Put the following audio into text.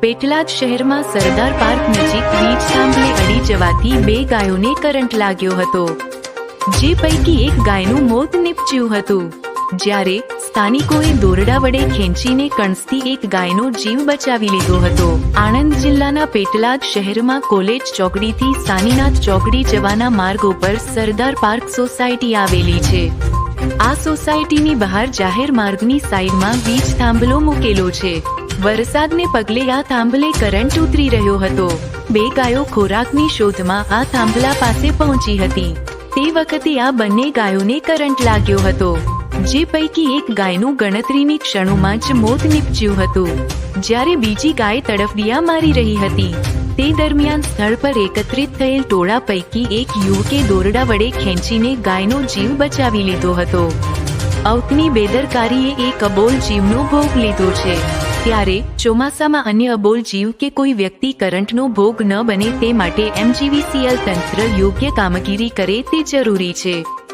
પેટલાદ શહેરમાં સરદાર પાર્ક નજીક વીજ થાંભલે અડી જવાથી બે ગાયોને કરંટ લાગ્યો હતો. જે પૈકી એક ગાયનું મોત નીપજ્યું હતું. જ્યારે સ્થાનિકોએ દોરડા વડે ખેંચીને કણસથી એક ગાયનો જીવ બચાવી લીધો હતો. આણંદ જિલ્લાના પેટલાદ શહેરમાં કોલેજ ચોકડીથી સાનીનાથ ચોકડી જવાના માર્ગ ઉપર સરદાર પાર્ક સોસાયટી આવેલી છે. આ સોસાયટીની બહાર જાહેર માર્ગની સાઈડમાં વીજ થાંભલો મૂકેલો છે. વરસાદને પગલે આ થાંભલે કરંટ ઉતરી રહ્યો હતો. બે ગાયો ખોરાકની શોધમાં આ થાંભલા પાસે પહોંચી હતી. તે વખતે આ બંને ગાયોને કરંટ લાગ્યો હતો. જે પૈકી એક ગાયનું ગણતરીની ક્ષણોમાં જ મોત નીપજ્યું હતું. જ્યારે બીજી ગાય તડફડિયા મારી રહી હતી. તે દરમિયાન સ્થળ પર એકત્રિત થયેલ ટોળા પૈકી એક યુવકે દોરડા વડે ખેંચીને ગાયનો જીવ બચાવી લીધો હતો. અવતની બેદરકારીએ એક અબોલ જીવનો ભોગ લીધો છે. ત્યારે ચોમાસામાં અન્ય અબોલ જીવ કે કોઈ વ્યક્તિ કરંટનો ભોગ ન બને તે માટે એમજીવીસીએલ તંત્ર યોગ્ય કામગીરી કરે તે જરૂરી છે.